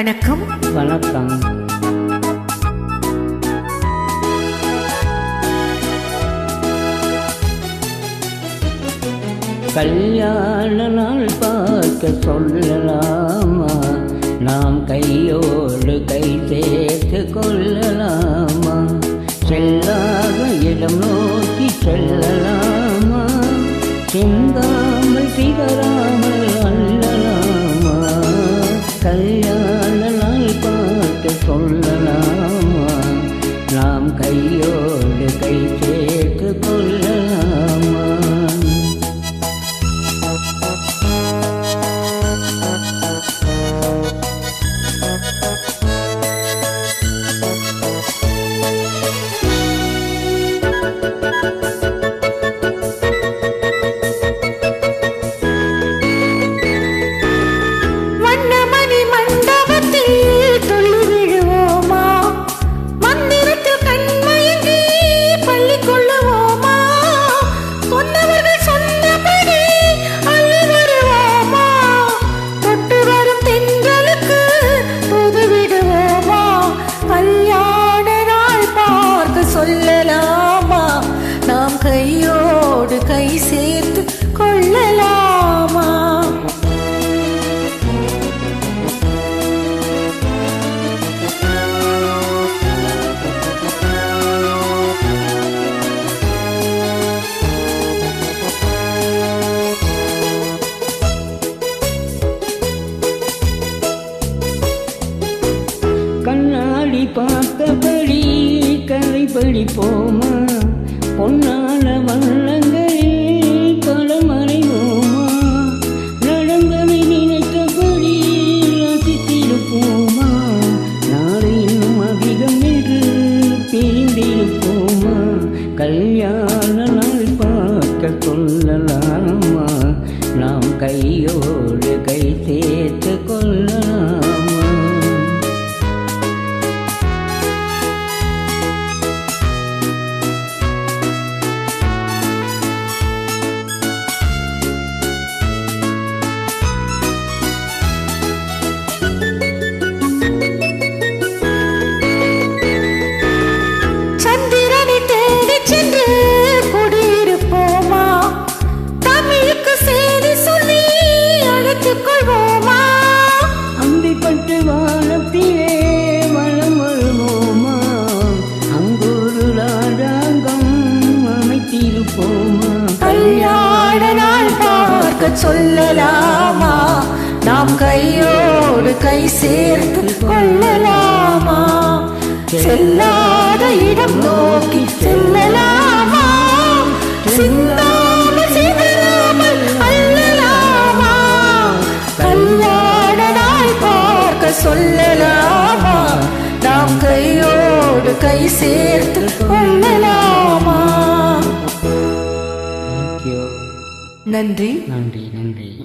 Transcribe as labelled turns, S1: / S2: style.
S1: வணக்கம்.
S2: வணக்கம். கல்யாண நாள் பார்க்க சொல்லலாமா? நாம் கையோடு கை சேர்த்து கொள்ள படிப்போமா? பொன்னால வண்ணங்களில் களமறைவோமா நடந்ததை நினைத்தபடி ரசித்திருப்போமா? நாளை இன்னும் அதிகம் என்று பிரிந்திருப்போமா கல்யாண நாள் பார்க்க சொல்லலாமா நாம் கையோடு கை சேர்த்து கொள்ளலாம்?
S1: சொல்லலாமா? நாம் கையோடு கை சேர்த்து கொள்ளலாமா? செல்லாத இடம் நோக்கி செல்லலாமா? சொல்லலாமா? நாம் கையோடு கை சேர்த்து கொள்ளலாமா? நன்றி.
S2: நன்றி நன்றி.